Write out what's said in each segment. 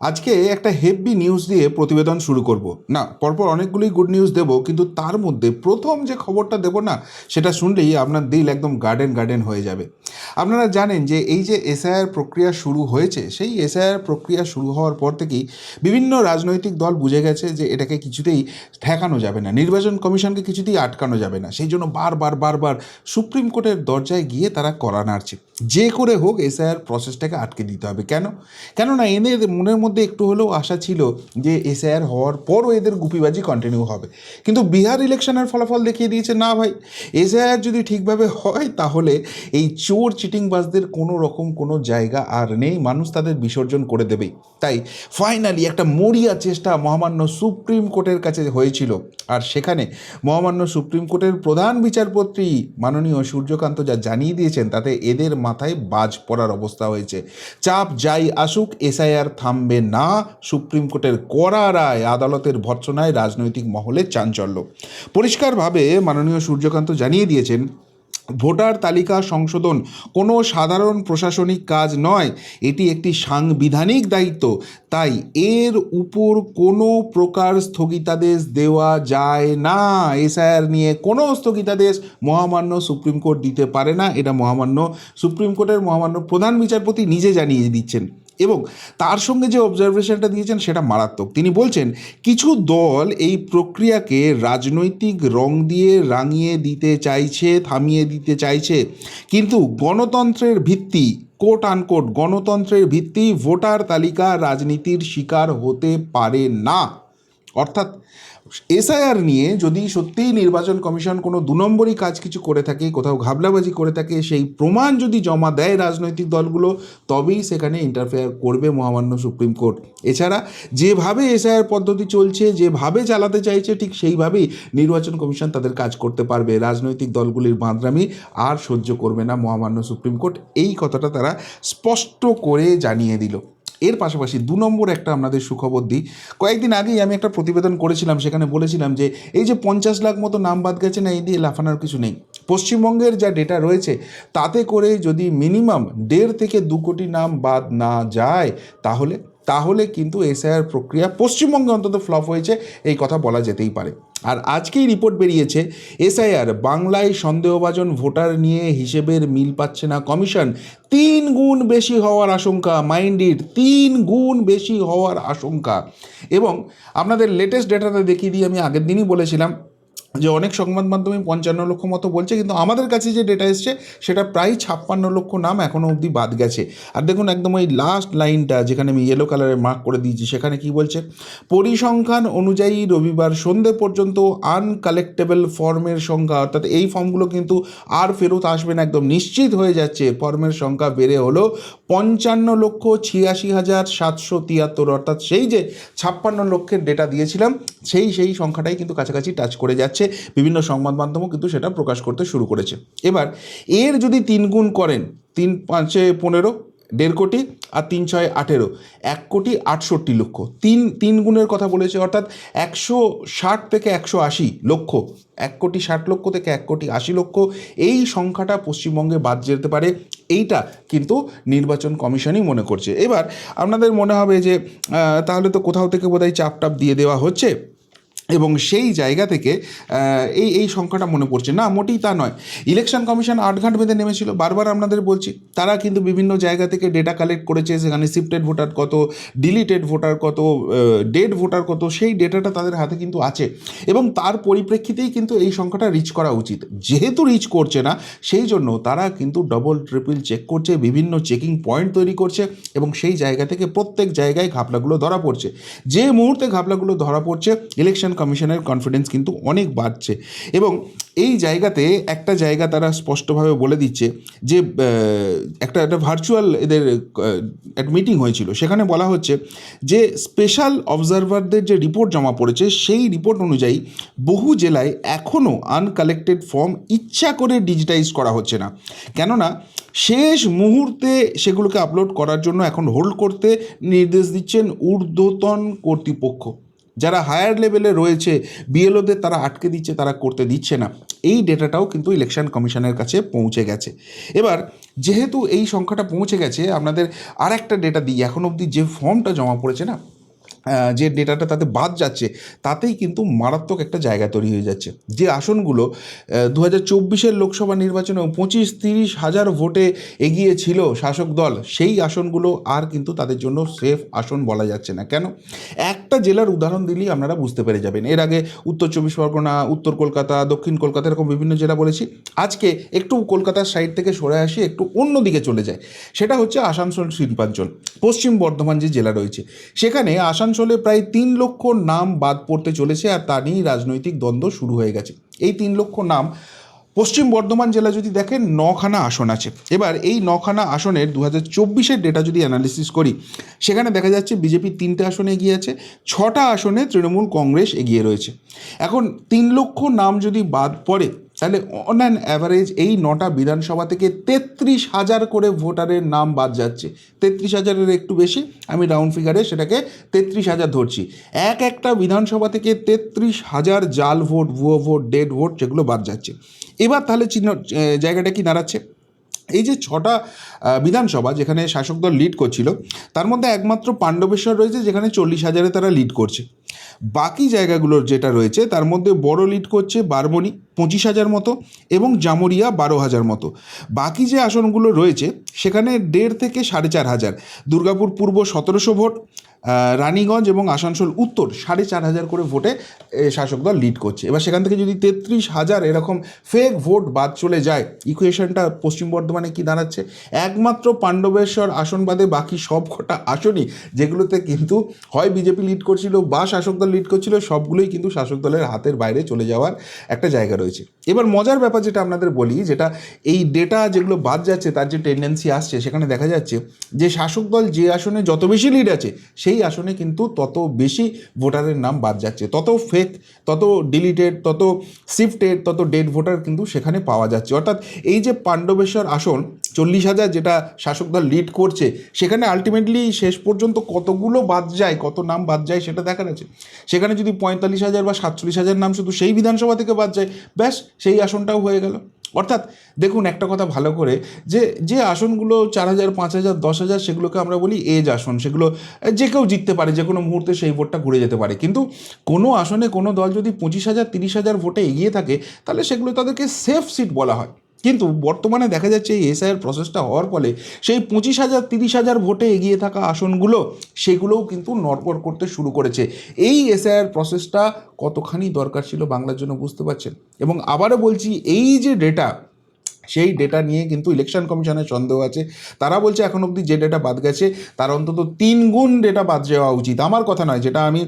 আজকে একটা heavy news দিয়ে প্রতিবেদন শুরু করব। না, পরপর অনেকগুলোই গুড নিউজ দেব, কিন্তু তার মধ্যে প্রথম যে খবরটা দেব না, সেটা শুনলেই আপনার দিল একদম গার্ডেন গার্ডেন হয়ে যাবে। আপনারা জানেন যে এই যে এসআইআর প্রক্রিয়া শুরু হয়েছে, সেই এসআইআর প্রক্রিয়া শুরু হওয়ার পর থেকেই বিভিন্ন রাজনৈতিক দল বুঝে গেছে যে এটাকে কিছুতেই ঠেকানো যাবে না, নির্বাচন কমিশনকে কিছুতেই আটকানো যাবে না। সেই জন্য বারবার বারবার সুপ্রিম কোর্টের দরজায় গিয়ে তারা করা নাড়ছে। যে করে হোক এসআইআর প্রসেসটাকে আটকে দিতে হবে। কেন? কেননা এদের মনের মধ্যে একটু হলেও আশা ছিল যে এসআইআর হওয়ার পরও এদের গুপিবাজি কন্টিনিউ হবে। কিন্তু বিহার ইলেকশনের ফলাফল দেখিয়ে দিয়েছে, না ভাই, এসআইআর যদি ঠিকভাবে হয় তাহলে এই চোর চিটিংবাজদের কোনো রকম কোনো জায়গা আর নেই, মানুষ তাদের বিসর্জন করে দেবেই। তাই ফাইনালি একটা মরিয়া চেষ্টা মহামান্য সুপ্রিম কোর্টের কাছে হয়েছিল। আর সেখানে মহামান্য সুপ্রিম কোর্টের প্রধান বিচারপতি মাননীয় সূর্যকান্ত যা জানিয়ে দিয়েছেন, তাতে এদের মাথায় বাজ পড়ার অবস্থা হয়েছে। চাপ যাই আসুক, এসআইআর থামবে না, সুপ্রিম কোর্টের কড়া রায় আদালতের ভর্ৎসনায় রাজনৈতিক মহলে চাঞ্চল্য। পরিষ্কারভাবে মাননীয় সূর্যকান্ত জানিয়ে দিয়েছেন, ভোটার তালিকা সংশোধন কোনো সাধারণ প্রশাসনিক কাজ নয়, এটি একটি সাংবিধানিক দায়িত্ব, তাই এর উপর কোনো প্রকার স্থগিতাদেশ দেওয়া যায় না। এসআইআর নিয়ে কোনো স্থগিতাদেশ মহামান্য সুপ্রিম কোর্ট দিতে পারে না, এটা মহামান্য, সুপ্রিম কোর্টের মহামান্য প্রধান বিচারপতি নিজে জানিয়ে দিচ্ছেন। এবং তার সঙ্গে যে অবজারভেশনটা দিয়েছেন সেটা মারাত্মক। তিনি বলছেন, কিছু দল এই প্রক্রিয়াকে রাজনৈতিক রং দিয়ে রাঙিয়ে দিতে চাইছে, থামিয়ে দিতে চাইছে। কিন্তু গণতন্ত্রের ভিত্তি কোট আনকোট গণতন্ত্রের ভিত্তি, ভোটার তালিকা রাজনীতির শিকার হতে পারে না। অর্থাৎ এসআইআর নিয়ে যদি সত্যিই নির্বাচন কমিশন কোনো দু নম্বরই কাজ কিছু করে থাকে, কোথাও ঘাবলাবাজি করে থাকে, সেই প্রমাণ যদি জমা দেয় রাজনৈতিক দলগুলো, তবেই সেখানে ইন্টারফেয়ার করবে মহামান্য সুপ্রিম কোর্ট। এছাড়া যেভাবে এসআইআর পদ্ধতি চলছে, যেভাবে চালাতে চাইছে, ঠিক সেইভাবেই নির্বাচন কমিশন তাদের কাজ করতে পারবে। রাজনৈতিক দলগুলির বাঁধরামি আর সহ্য করবে না মহামান্য সুপ্রিম কোর্ট। এই কথাটা তারা স্পষ্ট করে জানিয়ে দিল। এর পাশাপাশি দু নম্বর একটা আপনাদের সুখবর দিই। কয়েকদিন আগেই আমি একটা প্রতিবেদন করেছিলাম, সেখানে বলেছিলাম যে, এই যে পঞ্চাশ লাখ মতো নাম বাদ গেছে না, এই দিয়ে লাফানোর কিছু নেই। পশ্চিমবঙ্গের যা ডেটা রয়েছে, তাতে করে যদি মিনিমাম দেড় থেকে দু কোটি নাম বাদ না যায়, তাহলে তাহলে কিন্তু এসআইআর প্রক্রিয়া পশ্চিমবঙ্গে অন্তত ফ্লপ হয়েছে, এই কথা বলা যেতেই পারে। আর আজকেই রিপোর্ট বেরিয়েছে এসআইআর বাংলায় সন্দেহভাজন ভোটার নিয়ে হিসেবের মিল পাচ্ছে না কমিশন তিন গুণ বেশি হওয়ার আশঙ্কা মাইন্ডেড তিন গুণ বেশি হওয়ার আশঙ্কা। এবং আপনাদের লেটেস্ট ডেটাটা দেখিয়ে দিয়ে আমি আগের দিনই বলেছিলাম যে অনেক সংবাদ মাধ্যমে পঞ্চান্ন লক্ষ মতো বলছে, কিন্তু আমাদের কাছে যে ডেটা এসছে, সেটা প্রায় ছাপ্পান্ন লক্ষ নাম এখনও অবধি বাদ গেছে। আর দেখুন, একদম ওই লাস্ট লাইনটা যেখানে আমি ইয়েলো কালারে মার্ক করে দিয়েছি, সেখানে কি বলছে? পরিসংখ্যান অনুযায়ী রবিবার সন্ধে পর্যন্ত আনকালেক্টেবল ফর্মের সংখ্যা, অর্থাৎ এই ফর্মগুলো কিন্তু আর ফেরত আসবে না, একদম নিশ্চিত হয়ে যাচ্ছে। ফর্মের সংখ্যা বেড়ে হলো পঞ্চান্ন লক্ষ ছিয়াশি হাজার সাতশো তিয়াত্তর, অর্থাৎ সেই যে ছাপ্পান্ন লক্ষের ডেটা দিয়েছিলাম, সেই সেই সংখ্যাটাই কিন্তু কাছাকাছি টাচ করে যাচ্ছে। বিভিন্ন সংবাদ মাধ্যমও কিন্তু সেটা প্রকাশ করতে শুরু করেছে। এবার, এর যদি তিন গুণ করেন, তিন পাঁচে পনেরো, দেড় কোটি আর তিন ছয় আঠেরো, এক কোটি আটষট্টি লক্ষ। তিন তিন গুণের কথা বলেছে, অর্থাৎ একশো ষাট থেকে একশো আশি লক্ষ, এক কোটি ষাট লক্ষ থেকে এক কোটি আশি লক্ষ, এই সংখ্যাটা পশ্চিমবঙ্গে বাদ যেতে পারে, এইটা কিন্তু নির্বাচন কমিশনই মনে করছে। এবার, আপনাদের মনে হবে যে তাহলে তো কোথাও থেকে বোধহয় চাপ টাপ দিয়ে দেওয়া হচ্ছে। এবং সেই জায়গা থেকে এই এই সংখ্যাটা মনে পড়ছে। না, মোটেই তা নয়। ইলেকশন কমিশন আটঘাট বেঁধে নেমেছিল। বারবার আপনাদের বলছি, তারা কিন্তু বিভিন্ন জায়গা থেকে ডেটা কালেক্ট করেছে, সেখানে শিফটেড ভোটার কত ডিলিটেড ভোটার কত ডেড ভোটার কত, সেই ডেটাটা তাদের হাতে কিন্তু আছে। এবং তার পরিপ্রেক্ষিতেই কিন্তু এই সংখ্যাটা রিচ করা উচিত। যেহেতু রিচ করছে না, সেই জন্য তারা কিন্তু ডবল ট্রিপল চেক করছে, বিভিন্ন চেকিং পয়েন্ট তৈরি করছে এবং সেই জায়গা থেকে প্রত্যেক জায়গায় ঘাপলাগুলো ধরা পড়ছে। যে মুহূর্তে ঘাপলাগুলো ধরা পড়ছে ইলেকশন কমিশনের কনফিডেন্স কিন্তু অনেক বাড়ছে। এবং এই জায়গাতে একটা জায়গা তারা স্পষ্টভাবে বলে দিচ্ছে যে একটা একটা ভার্চুয়াল এদের একটা মিটিং হয়েছিল। সেখানে বলা হচ্ছে যে স্পেশাল অবজারভারদের যে রিপোর্ট জমা পড়েছে, সেই রিপোর্ট অনুযায়ী বহু জেলায় এখনও আনকালেক্টেড ফর্ম ইচ্ছা করে ডিজিটাইজ করা হচ্ছে না। কেননা শেষ মুহূর্তে সেগুলোকে আপলোড করার জন্য এখন হোল্ড করতে নির্দেশ দিচ্ছেন ঊর্ধ্বতন কর্তৃপক্ষ। যারা হায়ার লেভেলে রয়েছে বিএলওদের তারা আটকে দিচ্ছে, তারা করতে দিচ্ছে না। এই ডেটাটাও কিন্তু ইলেকশন কমিশনের কাছে পৌঁছে গেছে। এবার, যেহেতু এই সংখ্যাটা পৌঁছে গেছে, আপনাদের আর একটা ডেটা দিই। এখন অবধি যে ফর্মটা জমা পড়েছে না যে ডেটাটা তাতে বাদ যাচ্ছে, তাতেই কিন্তু মারাত্মক একটা জায়গা তৈরি হয়ে যাচ্ছে। যে আসনগুলো দু হাজার চব্বিশের লোকসভা নির্বাচনে পঁচিশ তিরিশ হাজার ভোটে এগিয়ে ছিল শাসক দল, সেই আসনগুলো আর কিন্তু তাদের জন্য সেফ আসন বলা যাচ্ছে না। কেন? একটা জেলার উদাহরণ দিলেই আপনারা বুঝতে পেরে যাবেন। এর আগে উত্তর চব্বিশ পরগনা, উত্তর কলকাতা, দক্ষিণ কলকাতা এরকম বিভিন্ন জেলা বলেছি। আজকে একটু কলকাতার সাইড থেকে সরে আসি, একটু অন্য দিকে চলে যায় সেটা হচ্ছে আসানসোল শিল্পাঞ্চল, পশ্চিম বর্ধমান যে জেলা রয়েছে। সেখানে আসানসোলে প্রায় তিন লক্ষ নাম বাদ পড়তে চলেছে আর তা নিয়েই রাজনৈতিক দ্বন্দ্ব শুরু হয়ে গেছে। এই তিন লক্ষ নাম পশ্চিম বর্ধমান জেলা যদি দেখেন, নখানা আসন আছে। এবার এই নখানা আসনের দু হাজার চব্বিশের ডেটা যদি অ্যানালিসিস করি, সেখানে দেখা যাচ্ছে বিজেপি তিনটে আসনে এগিয়ে আছে, ছটা আসনে তৃণমূল কংগ্রেস এগিয়ে রয়েছে। এখন তিন লক্ষ নাম যদি বাদ পড়ে তাহলে অন অ্যান অ্যাভারেজ এই নটা বিধানসভা থেকে তেত্রিশ হাজার করে ভোটারের নাম বাদ যাচ্ছে। তেত্রিশ হাজারের একটু বেশি, আমি রাউন্ড ফিগারে সেটাকে তেত্রিশ হাজার ধরছি। এক একটা বিধানসভা থেকে তেত্রিশ হাজার জাল ভোট, ভুয়ো ভোট ডেড ভোট যেগুলো বাদ যাচ্ছে। এবার তাহলে চিহ্ন জায়গাটা কি দাঁড়াচ্ছে? এই যে ছটা বিধানসভা যেখানে শাসক দল লিড করছিল, তার মধ্যে একমাত্র পাণ্ডবেশ্বর রয়েছে যেখানে চল্লিশ হাজারে তারা লিড করছে। বাকি জায়গাগুলোর যেটা রয়েছে, তার মধ্যে বড় লিড করছে বারবনি পঁচিশ হাজার মতো, এবং জামরিয়া বারো হাজার মতো। বাকি যে আসনগুলো রয়েছে, সেখানে দেড় থেকে সাড়ে চার হাজার। দুর্গাপুর পূর্ব সতেরোশো ভোট রানীগঞ্জ এবং আসানসোল উত্তর সাড়ে চার হাজার করে ভোটে শাসক দল লিড করছে। এবার সেখান থেকে যদি তেত্রিশ হাজার এরকম ফেক ভোট বাদ চলে যায় ইকুয়েশনটা পশ্চিম বর্ধমানে কি দাঁড়াচ্ছে? একমাত্র পাণ্ডবেশ্বর আসন বাদে বাকি সব কটা আসনই, যেগুলোতে কিন্তু হয় বিজেপি লিড করছিল বা শাসক দল লিড করছিল, সবগুলোই কিন্তু শাসক দলের হাতের বাইরে চলে যাওয়ার একটা জায়গা রয়েছে। এবার মজার ব্যাপার যেটা আপনাদের বলি, যেটা এই ডেটা যেগুলো বাদ যাচ্ছে, তার যে টেন্ডেন্সি আসছে, সেখানে দেখা যাচ্ছে যে শাসক দল যে আসনে যত বেশি লিড আছে, সেই আসনে কিন্তু তত বেশি ভোটারের নাম বাদ যাচ্ছে, তত ফেক তত ডিলিটেড তত শিফটেড তত ডেড ভোটার কিন্তু সেখানে পাওয়া যাচ্ছে। অর্থাৎ এই যে পাণ্ডবেশ্বর আসন, চল্লিশ হাজার যেটা শাসক দল লিড করছে, সেখানে আলটিমেটলি শেষ পর্যন্ত কতগুলো বাদ যায়, কত নাম বাদ যায় সেটা দেখার আছে। সেখানে যদি পঁয়তাল্লিশ হাজার বা সাতচল্লিশ হাজার নাম শুধু সেই বিধানসভা থেকে বাদ যায়, ব্যাস সেই আসনটাও হয়ে গেল। অর্থাৎ দেখুন একটা কথা ভালো করে, যে যে আসনগুলো চার হাজার পাঁচ হাজার দশ হাজার সেগুলোকে আমরা বলি এজ আসন, সেগুলো যে কেউ জিততে পারে, যে কোনো মুহূর্তে সেই ভোটটা ঘুরে যেতে পারে। কিন্তু কোনো আসনে কোনো দল যদি পঁচিশ হাজার তিরিশ হাজার ভোটে এগিয়ে থাকে, তাহলে সেগুলো তাদেরকে সেফ সিট বলা হয়। কিন্তু বর্তমানে দেখা যাচ্ছে এই এসআইয়ের প্রসেসটা হওয়ার ফলে সেই পঁচিশ হাজার, তিরিশ হাজার ভোটে এগিয়ে থাকা আসনগুলো সেগুলোও কিন্তু নড়বড় করতে শুরু করেছে। এই এসআইআর প্রসেসটা কতখানি দরকার ছিল বাংলার জন্য বুঝতে পারছেন? এবং আবারও বলছি, এই যে ডেটা সেই ডেটা নিয়ে কিন্তু ইলেকশন কমিশনের সন্দেহ আছে। তারা বলছে, এখন অবধি যে ডেটা বাদ গেছে, তার অন্তত তিন গুণ ডেটা বাদ যাওয়া উচিত। আমার কথা নয়, যেটা আমি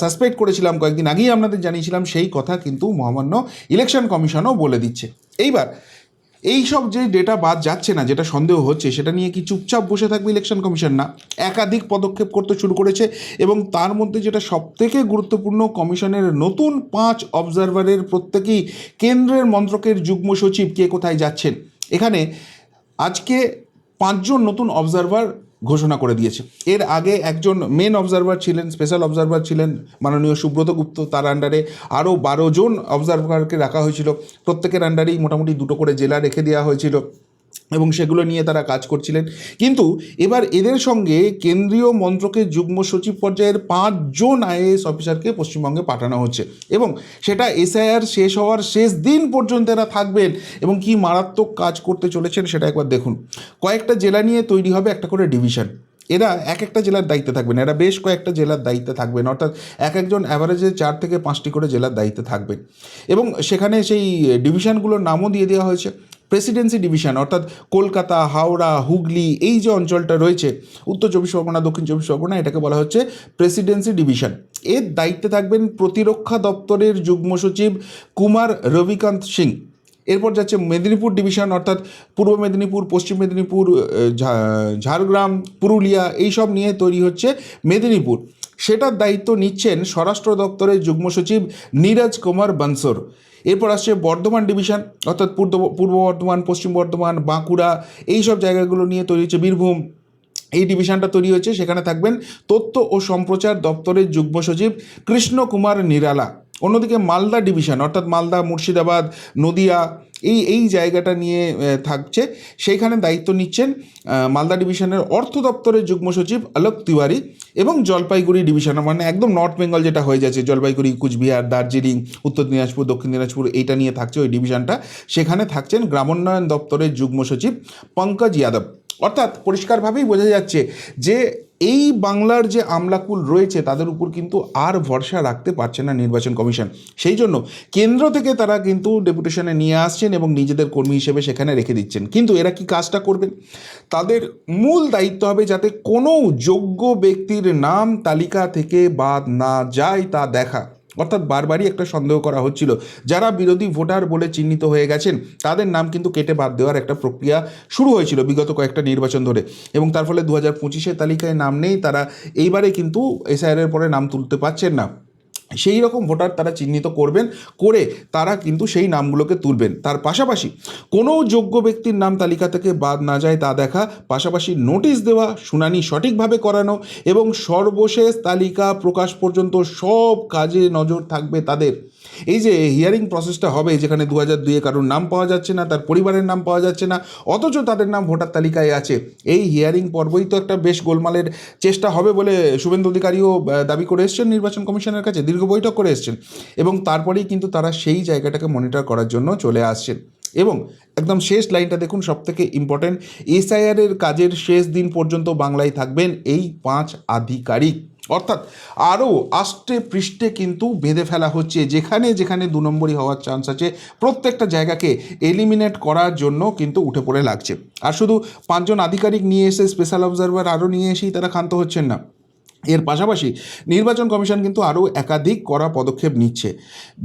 সাসপেক্ট করেছিলাম কয়েকদিন আগেই আপনাদের জানিয়েছিলাম, সেই কথা কিন্তু মহামান্য ইলেকশন কমিশনও বলে দিচ্ছে। এইবার এই সব যে ডেটা বাদ যাচ্ছে না, যেটা সন্দেহ হচ্ছে, সেটা নিয়ে কি চুপচাপ বসে থাকবে ইলেকশন কমিশন না? একাধিক পদক্ষেপ করতে শুরু করেছে এবং তার মধ্যে যেটা সব থেকে গুরুত্বপূর্ণ কমিশনের নতুন পাঁচ অবজারভারের প্রত্যেকেই কেন্দ্রের মন্ত্রকের যুগ্ম সচিব কে কোথায় যাচ্ছেন? এখানে আজকে পাঁচজন নতুন অবজারভার ঘোষণা করে দিয়েছে। এর আগে একজন মেন অবজারভার ছিলেন স্পেশাল অবজারভার ছিলেন মাননীয় সুব্রত গুপ্ত। তার আন্ডারে আরও বারো জন অবজারভারকে রাখা হয়েছিল। প্রত্যেকের আন্ডারেই মোটামুটি দুটো করে জেলা রেখে দেওয়া হয়েছিল। এবং সেগুলো নিয়ে তারা কাজ করছিলেন। কিন্তু এবার এদের সঙ্গে কেন্দ্রীয় মন্ত্রকের যুগ্ম সচিব পর্যায়ের পাঁচজন আইএএস অফিসারকে পশ্চিমবঙ্গে পাঠানো হচ্ছে এবং সেটা এসআইআর শেষ হওয়ার শেষ দিন পর্যন্ত এরা থাকবেন এবং কি মারাত্মক কাজ করতে চলেছেন সেটা একবার দেখুন। কয়েকটা জেলা নিয়ে তৈরি হবে একটা করে ডিভিশন। এরা এক একটা জেলার দায়িত্বে থাকবেন। এরা বেশ কয়েকটা জেলার দায়িত্বে থাকবেন। অর্থাৎ এক একজন অ্যাভারেজে চার থেকে পাঁচটি করে জেলার দায়িত্বে থাকবেন। এবং সেখানে সেই ডিভিশনগুলোর নামও দিয়ে দেওয়া হয়েছে। প্রেসিডেন্সি ডিভিশন, অর্থাৎ কলকাতা, হাওড়া, হুগলি, এই যে অঞ্চলটা রয়েছে, উত্তর চব্বিশ পরগনা, দক্ষিণ চব্বিশ পরগনা, এটাকে বলা হচ্ছে প্রেসিডেন্সি ডিভিশন। এর দায়িত্বে থাকবেন প্রতিরক্ষা দপ্তরের যুগ্ম সচিব কুমার রবিকান্ত সিং। এরপর যাচ্ছে মেদিনীপুর ডিভিশন, অর্থাৎ পূর্ব মেদিনীপুর, পশ্চিম মেদিনীপুর ঝাড়গ্রাম, পুরুলিয়া এই সব নিয়ে তৈরি হচ্ছে মেদিনীপুর। সেটার দায়িত্ব নিচ্ছেন স্বরাষ্ট্র দপ্তরের যুগ্ম সচিব নীরজ কুমার বানসোর। এরপর আসছে বর্ধমান ডিভিশন, অর্থাৎ পূর্ব পূর্ব বর্ধমান, পশ্চিম বর্ধমান, বাঁকুড়া এই সব জায়গাগুলো নিয়ে তৈরি হচ্ছে বীরভূম। এই ডিভিশনটা তৈরি হয়েছে, সেখানে থাকবেন তথ্য ও সম্প্রচার দপ্তরের যুগ্ম সচিব কৃষ্ণ কুমার নিরালা। অন্যদিকে মালদা ডিভিশন, অর্থাৎ মালদা, মুর্শিদাবাদ, নদিয়া এই এই জায়গাটা নিয়ে থাকছে। সেইখানে দায়িত্ব নিচ্ছেন মালদা ডিভিশনের অর্থ দপ্তরের যুগ্ম সচিব আলোক তিওয়ারি এবং জলপাইগুড়ি ডিভিশন মানে একদম নর্থ বেঙ্গল যেটা হয়ে যাচ্ছে, জলপাইগুড়ি, কুচবিহার, দার্জিলিং, উত্তর দিনাজপুর, দক্ষিণ দিনাজপুর, এইটা নিয়ে থাকছে ওই ডিভিশনটা। সেখানে থাকছেন গ্রামোন্নয়ন দপ্তরের যুগ্ম সচিব পঙ্কজ যাদব। অর্থাৎ পরিষ্কারভাবেই বোঝা যাচ্ছে যে এই বাংলার যে আমলাকুল রয়েছে, তাদের উপর কিন্তু আর ভরসা রাখতে পারছে না নির্বাচন কমিশন। সেই জন্য কেন্দ্র থেকে তারা কিন্তু ডেপুটেশনে নিয়ে আসছেন এবং নিজেদের কর্মী হিসেবে সেখানে রেখে দিচ্ছেন। কিন্তু এরা কি কাজটা করবেন? তাদের মূল দায়িত্ব হবে যাতে কোনো যোগ্য ব্যক্তির নাম, তালিকা থেকে বাদ না যায় তা দেখা। অর্থাৎ বারবারই একটা সন্দেহ করা হচ্ছিল। যারা বিরোধী ভোটার বলে চিহ্নিত হয়ে গেছেন, তাদের নাম কিন্তু কেটে বাদ দেওয়ার একটা প্রক্রিয়া শুরু হয়েছিল বিগত কয়েকটা নির্বাচন ধরে। এবং তার ফলে দু হাজার পঁচিশের তালিকায় নাম নেই, তারা এইবারে কিন্তু এসআইআরের পরে নাম তুলতে পারছেন না। সেই রকম ভোটার তারা চিহ্নিত করবেন, করে তারা কিন্তু সেই নামগুলোকে তুলবেন। তার পাশাপাশি কোনো যোগ্য ব্যক্তির নাম তালিকা থেকে বাদ না যায় তা দেখা, পাশাপাশি নোটিশ দেওয়া, শুনানি সঠিকভাবে করানো এবং সর্বশেষ তালিকা প্রকাশ পর্যন্ত সব কাজে নজর থাকবে তাদের। এই যে হিয়ারিং প্রসেসটা হবে যেখানে দু হাজার দুইয়ে কারোর নাম পাওয়া যাচ্ছে না, তার পরিবারের নাম পাওয়া যাচ্ছে না, অথচ তাদের নাম ভোটার তালিকায় আছে। এই হিয়ারিং পর্বই তো একটা বেশ গোলমালের চেষ্টা হবে বলে শুভেন্দু অধিকারীও দাবি করে এসছেন নির্বাচন কমিশনের কাছে, দীর্ঘ বৈঠক করে এসছেন। এবং তারপরেই কিন্তু তারা সেই জায়গাটাকে মনিটর করার জন্য চলে আসছেন। এবং একদম শেষ লাইনটা দেখুন সব থেকে ইম্পর্ট্যান্ট এসআইআরের কাজের শেষ দিন পর্যন্ত বাংলায় থাকবেন এই পাঁচ আধিকারিক। অর্থাৎ আরও আষ্টে পৃষ্ঠে কিন্তু বেঁধে ফেলা হচ্ছে, যেখানে যেখানে দু নম্বরই হওয়ার চান্স আছে। প্রত্যেকটা জায়গাকে এলিমিনেট করার জন্য কিন্তু উঠে পড়ে লাগছে। আর শুধু পাঁচজন আধিকারিক নিয়ে এসে স্পেশাল অবজারভার আরও নিয়ে এসেই তারা ক্ষান্ত হচ্ছেন না। এর পাশাপাশি নির্বাচন কমিশন কিন্তু আরও একাধিক কড়া পদক্ষেপ নিচ্ছে।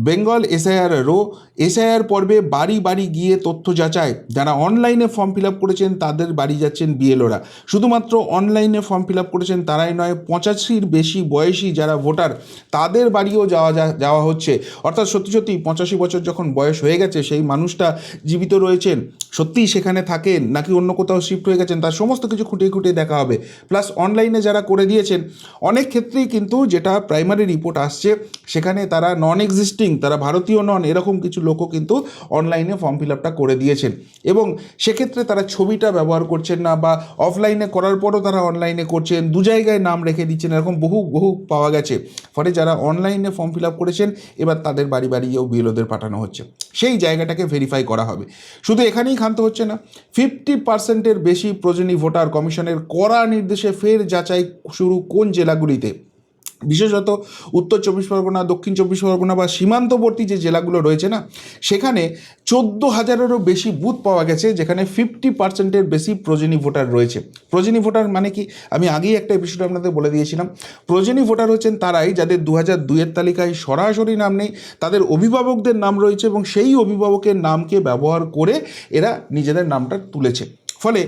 বেঙ্গল এসআইআরেরও এসআইআর পর্বে বাড়ি বাড়ি গিয়ে তথ্য যাচাই। যারা অনলাইনে ফর্ম ফিল আপ করেছেন, তাদের বাড়ি যাচ্ছেন বিএলওরা। শুধুমাত্র অনলাইনে ফর্ম ফিল আপ করেছেন তারাই নয়, পঁচাশির বেশি বয়সী যারা ভোটার, তাদের বাড়িও যাওয়া যাওয়া হচ্ছে। অর্থাৎ সত্যি সত্যি পঁচাশি বছর যখন বয়স হয়ে গেছে, সেই মানুষটা জীবিত রয়েছেন। সত্যিই সেখানে থাকেন, নাকি অন্য কোথাও শিফট হয়ে গেছেন, তার সমস্ত কিছু খুঁটিয়ে খুঁটিয়ে দেখা হবে। প্লাস অনলাইনে যারা করে দিয়েছেন অনেক ক্ষেত্রেই কিন্তু যেটা প্রাইমারি রিপোর্ট আসছে, সেখানে তারা নন এক্সিস্টিং তারা ভারতীয় নন এরকম কিছু লোকও কিন্তু অনলাইনে ফর্ম ফিল আপটা করে দিয়েছেন। এবং সেক্ষেত্রে তারা ছবিটা ব্যবহার করছেন না বা অফলাইনে করার পরও তারা অনলাইনে করছেন, দু জায়গায় নাম রেখে দিচ্ছেন, এরকম বহু বহু পাওয়া গেছে। ফলে যারা অনলাইনে ফর্ম ফিল আপ করেছেন, এবার তাদের বাড়ি বাড়ি গিয়েও বিএলওদের পাঠানো হচ্ছে। সেই জায়গাটাকে ভেরিফাই করা হবে। শুধু এখানেই ক্ষান্ত হচ্ছে না ফিফটি পার্সেন্টের বেশি প্রজনী ভোটার কমিশনের কড়া নির্দেশে ফের যাচাই শুরু কোন জেলাগুলিতে। বিশেষত উত্তর চব্বিশ পরগনা, দক্ষিণ চব্বিশ পরগনা বা সীমান্তবর্তী যে জেলাগুলো রয়েছে না, সেখানে চোদ্দ হাজারেরও বেশি বুথ পাওয়া গেছে, যেখানে ফিফটি পার্সেন্টের বেশি প্রজনী ভোটার রয়েছে। প্রজনী ভোটার মানে কি? আমি আগেই একটা এপিসোড আপনাদের বলে দিয়েছিলাম। প্রজনী ভোটার হচ্ছেন তারাই যাদের দু হাজার দুইয়ের তালিকায় সরাসরি নাম নেই, তাদের অভিভাবকদের নাম রয়েছে এবং সেই অভিভাবকের নামকে ব্যবহার করে এরা নিজেদের নামটা তুলেছে। ফলে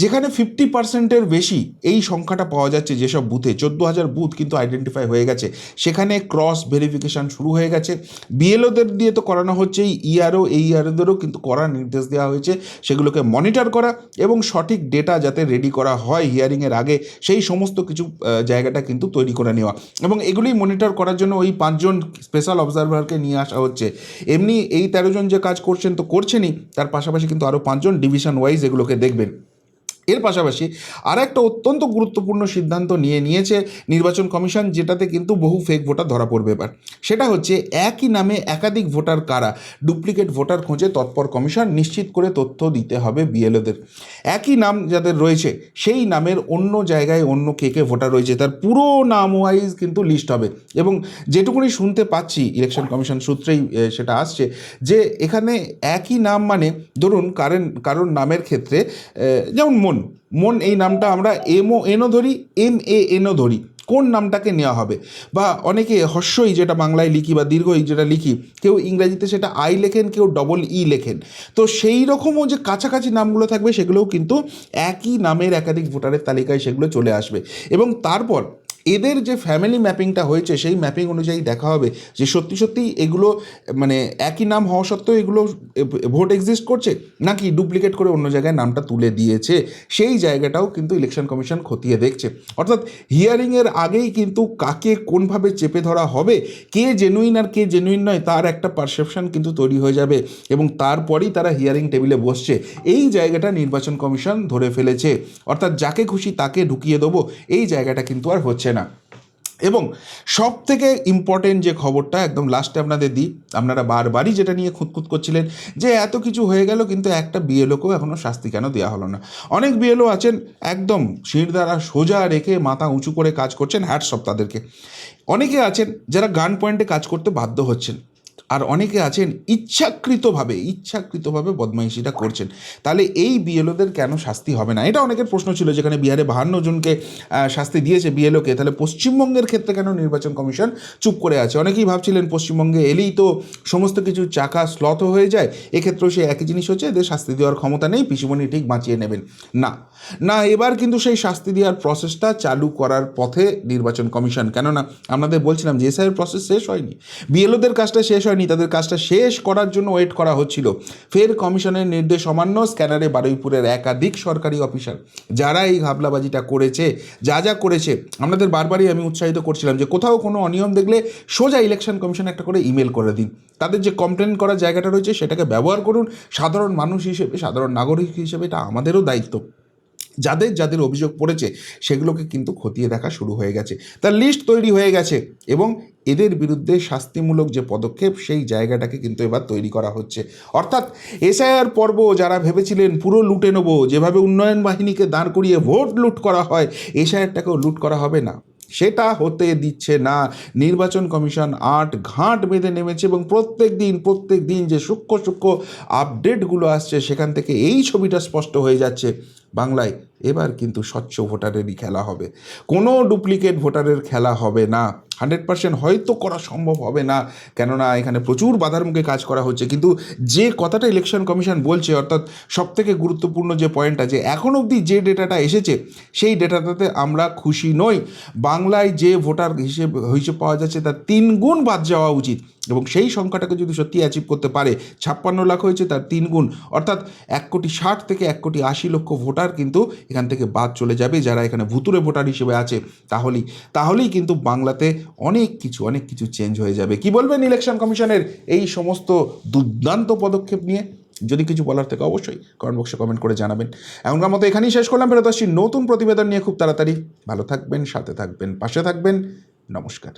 যেখানে ফিফটি পার্সেন্টের বেশি এই সংখ্যাটা পাওয়া যাচ্ছে যেসব বুথে চোদ্দ হাজার বুথ কিন্তু আইডেন্টিফাই হয়ে গেছে। সেখানে ক্রস ভেরিফিকেশান শুরু হয়ে গেছে। বিএলওদের দিয়ে তো করানো হচ্ছে ইআরও এই ইআরওদেরও কিন্তু করার নির্দেশ দেওয়া হয়েছে। সেগুলোকে মনিটর করা এবং সঠিক ডেটা যাতে রেডি করা হয় হিয়ারিংয়ের আগে, সেই সমস্ত কিছু জায়গাটা কিন্তু তৈরি করে নেওয়া। এবং এগুলি মনিটর করার জন্য ওই পাঁচজন স্পেশাল অবজারভারকে নিয়ে আসা হচ্ছে। এমনি এই তেরোজন যে কাজ করছেন তো করছেনই, তার পাশাপাশি কিন্তু আরও পাঁচজন ডিভিশন ওয়াইজ এগুলোকে Silver এর পাশাপাশি আর একটা অত্যন্ত গুরুত্বপূর্ণ সিদ্ধান্ত নিয়ে নিয়েছে নির্বাচন কমিশন, যেটাতে কিন্তু বহু ফেক ভোটার ধরা পড়বে এবার। সেটা হচ্ছে একই নামে একাধিক ভোটার কারা? ডুপ্লিকেট ভোটার খোঁজে তৎপর কমিশন নিশ্চিত করে তথ্য দিতে হবে বিএলওদের একই নাম যাদের রয়েছে, সেই নামের অন্য জায়গায় অন্য কে কে ভোটার রয়েছে, তার পুরো নাম ওয়াইজ কিন্তু লিস্ট হবে। এবং যেটুকুনি শুনতে পাচ্ছি ইলেকশন কমিশন সূত্রেই সেটা আসছে যে, এখানে একই নাম মানে ধরুন কারেন, কারোর নামের ক্ষেত্রে যেমন মন মন মন এই নামটা আমরা এমও এনও ধরি এম এ এনও ধরি। কোন নামটাকে নেওয়া হবে? বা অনেকে হস্যই যেটা বাংলায় লিখি বা দীর্ঘই যেটা লিখি, কেউ ইংরাজিতে সেটা আই লেখেন, কেউ ডবল ই লেখেন। তো সেই রকমও যে কাছাকাছি নামগুলো থাকবে, সেগুলোও কিন্তু একই নামের একাধিক ভোটারের তালিকায় সেগুলো চলে আসবে। এবং তারপর এদের যে ফ্যামিলি ম্যাপিংটা হয়েছে, সেই ম্যাপিং অনুযায়ী দেখা হবে যে সত্যি সত্যি এগুলো মানে একই নাম হওয়া সত্ত্বেও এগুলো ভোট এক্সিস্ট করছে নাকি ডুপ্লিকেট করে অন্য জায়গায় নামটা তুলে দিয়েছে? সেই জায়গাটাও কিন্তু ইলেকশন কমিশন খতিয়ে দেখছে। অর্থাৎ হিয়ারিংয়ের আগেই কিন্তু কাকে কোনভাবে চেপে ধরা হবে, কে জেনুইন আর কে জেনুইন নয়, তার একটা পারসেপশন কিন্তু তৈরি হয়ে যাবে এবং তারপরেই তারা হিয়ারিং টেবিলে বসছে। এই জায়গাটা নির্বাচন কমিশন ধরে ফেলেছে। অর্থাৎ যাকে খুশি তাকে ঢুকিয়ে দেবো, এই জায়গাটা কিন্তু আর হচ্ছে না। এবং সব থেকে ইম্পর্টেন্ট যে খবরটা একদম লাস্টে আপনাদের দিই, আপনারা বারবারই যেটা নিয়ে খুঁতখুত করছিলেন যে এত কিছু হয়ে গেল কিন্তু একটা বিএলওকেও এখনও শাস্তি কেন দেওয়া হলো না? অনেক বিএলও আছেন, একদম শির দ্বারা সোজা রেখে মাথা উঁচু করে কাজ করছেন হ্যাটসঅপ তাদেরকে। অনেকে আছেন যারা গান পয়েন্টে কাজ করতে বাধ্য হচ্ছেন। আর অনেকে আছেন ইচ্ছাকৃতভাবে ইচ্ছাকৃতভাবে বদমাইশিটা করছেন। তাহলে এই বিএলওদের কেন শাস্তি হবে না? এটা অনেকের প্রশ্ন ছিল যেখানে বিহারে বাহান্ন জনকে শাস্তি দিয়েছে বিএলওকে। তাহলে পশ্চিমবঙ্গের ক্ষেত্রে কেন নির্বাচন কমিশন চুপ করে আছে? অনেকেই ভাবছিলেন পশ্চিমবঙ্গে এলেই তো সমস্ত কিছু চাকা স্লথ হয়ে যায়। এক্ষেত্রেও সে একই জিনিস হচ্ছে, এদের শাস্তি দেওয়ার ক্ষমতা নেই, পিসিমণি ঠিক বাঁচিয়ে নেবেন। না। না, এবার কিন্তু সেই শাস্তি দেওয়ার প্রসেসটা চালু করার পথে নির্বাচন কমিশন। কেননা আপনাদের বলছিলাম যে এসআইয়ের প্রসেস শেষ হয়নি। বিএলওদের কাজটা শেষ হয়নি। তাদের কাজটা শেষ করার জন্য ওয়েট করা হচ্ছিল। ফের কমিশনের নির্দেশ অমান্য স্ক্যানারে বারুইপুরের একাধিক সরকারি অফিসার। যারা এই ঘাবলাবাজিটা করেছে, যা যা করেছে আপনাদের বারবারই আমি উৎসাহিত করছিলাম যে কোথাও কোনো অনিয়ম দেখলে সোজা ইলেকশন কমিশন একটা করে ইমেল করে দিন। তাদের যে কমপ্লেন করার জায়গাটা রয়েছে, সেটাকে ব্যবহার করুন। সাধারণ মানুষ হিসেবে, সাধারণ নাগরিক হিসেবে এটা আমাদেরও দায়িত্ব। যাদের যাদের অভিযোগ পড়েছে, সেগুলোকে কিন্তু খতিয়ে দেখা শুরু হয়ে গেছে। তার লিস্ট তৈরি হয়ে গেছে এবং এদের বিরুদ্ধে শাস্তিমূলক যে পদক্ষেপ, সেই জায়গাটাকে কিন্তু এবার তৈরি করা হচ্ছে। অর্থাৎ এসআইআর পর্ব যারা ভেবেছিলেন, পুরো লুটে নেব, যেভাবে উন্নয়ন বাহিনীকে দাঁড় করিয়ে ভোট লুট করা হয়, এসআইআরটাকেও লুট করা হবে না। সেটা হতে দিচ্ছে না। নির্বাচন কমিশন আট ঘাট বেঁধে নেমেছে এবং প্রত্যেক দিন প্রত্যেক দিন যে সূক্ষ্ম সূক্ষ্ম আপডেটগুলো আসছে, সেখান থেকে এই ছবিটা স্পষ্ট হয়ে যাচ্ছে। বাংলায় এবার কিন্তু স্বচ্ছ ভোটারেরই খেলা হবে। কোনো ডুপ্লিকেট ভোটারের খেলা হবে না। হান্ড্রেড পার্সেন্ট হয়তো করা সম্ভব হবে না। কেননা এখানে প্রচুর বাধার মুখে কাজ করা হচ্ছে। কিন্তু যে কথাটা ইলেকশন কমিশন বলছে, অর্থাৎ সব থেকে গুরুত্বপূর্ণ যে পয়েন্টটা যে এখন অবধি যে ডেটাটা এসেছে, সেই ডেটাটাতে আমরা খুশি নই। বাংলায় যে ভোটার হিসেবে হিসেবে পাওয়া যাচ্ছে, তার তিন গুণ বাদ যাওয়া উচিত। এবং সেই সংখ্যাটাকে যদি সত্যি অ্যাচিভ করতে পারে, ছাপ্পান্ন লাখ হয়েছে তার তিন গুণ। অর্থাৎ এক কোটি ষাট থেকে এক কোটি আশি লক্ষ ভোটার কিন্তু এখান থেকে বাদ চলে যাবে, যারা এখানে ভুতুরে ভোটার হিসেবে আছে। তাহলেই তাহলেই কিন্তু বাংলাতে অনেক কিছু অনেক কিছু চেঞ্জ হয়ে যাবে। কি বলবেন ইলেকশন কমিশনের এই সমস্ত দুর্দান্ত পদক্ষেপ নিয়ে? যদি কিছু বলার থেকে অবশ্যই কমেন্ট বক্সে কমেন্ট করে জানাবেন। এখনকার মতো এখানেই শেষ করলাম, ফেরত আসছি নতুন প্রতিবেদন নিয়ে খুব তাড়াতাড়ি। ভালো থাকবেন, সাথে থাকবেন, পাশে থাকবেন। নমস্কার।